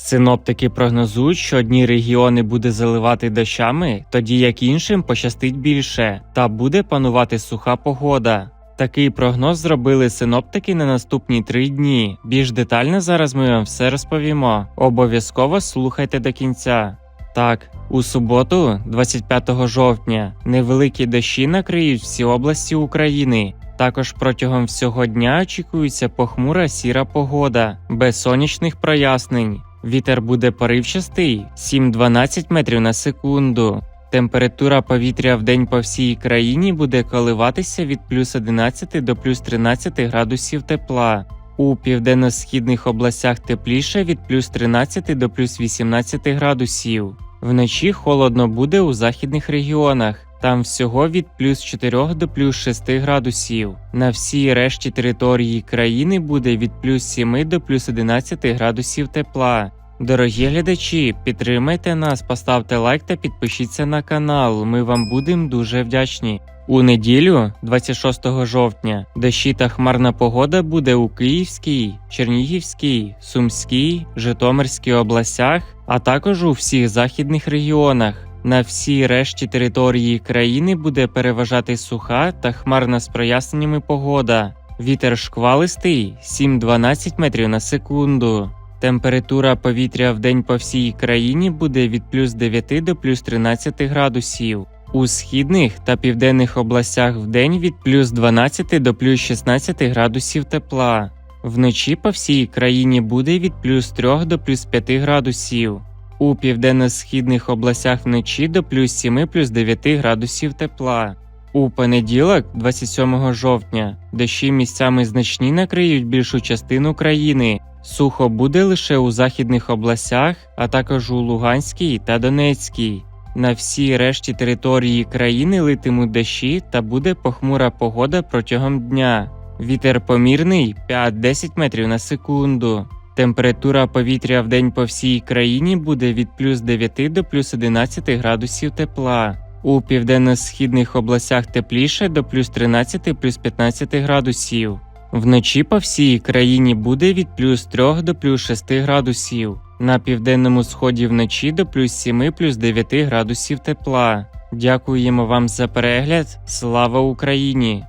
Синоптики прогнозують, що одні регіони буде заливати дощами, тоді як іншим пощастить більше, та буде панувати суха погода. Такий прогноз зробили синоптики на наступні три дні. Більш детально зараз ми вам все розповімо. Обов'язково слухайте до кінця. Так, у суботу, 25 жовтня, невеликі дощі накриють всі області України. Також протягом всього дня очікується похмура сіра погода, без сонячних прояснень. Вітер буде поривчастий 7-12 метрів на секунду. Температура повітря в день по всій країні буде коливатися від плюс 11 до плюс 13 градусів тепла. У південно-східних областях тепліше від плюс 13 до плюс 18 градусів. Вночі холодно буде у західних регіонах. Там всього від плюс 4 до плюс 6 градусів. На всій решті території країни буде від плюс 7 до плюс 11 градусів тепла. Дорогі глядачі, підтримайте нас, поставте лайк та підпишіться на канал. Ми вам будемо дуже вдячні. У неділю, 26 жовтня, дощі та хмарна погода буде у Київській, Чернігівській, Сумській, Житомирській областях, а також у всіх західних регіонах. На всій решті території країни буде переважати суха та хмарна з проясненнями погода. Вітер шквалистий 7-12 метрів на секунду. Температура повітря в день по всій країні буде від плюс 9 до плюс 13 градусів. У східних та південних областях в день від плюс 12 до плюс 16 градусів тепла. Вночі по всій країні буде від плюс 3 до плюс 5 градусів. У південно-східних областях вночі до плюс 7 плюс 9 градусів тепла. У понеділок, 27 жовтня, дощі місцями значні накриють більшу частину країни. Сухо буде лише у західних областях, а також у Луганській та Донецькій. На всій решті території країни литимуть дощі та буде похмура погода протягом дня. Вітер помірний 5-10 метрів на секунду. Температура повітря в день по всій країні буде від плюс 9 до плюс 11 градусів тепла. У південно-східних областях тепліше до плюс 13 плюс 15 градусів. Вночі по всій країні буде від плюс 3 до плюс 6 градусів. На південному сході вночі до плюс 7 плюс 9 градусів тепла. Дякуємо вам за перегляд. Слава Україні!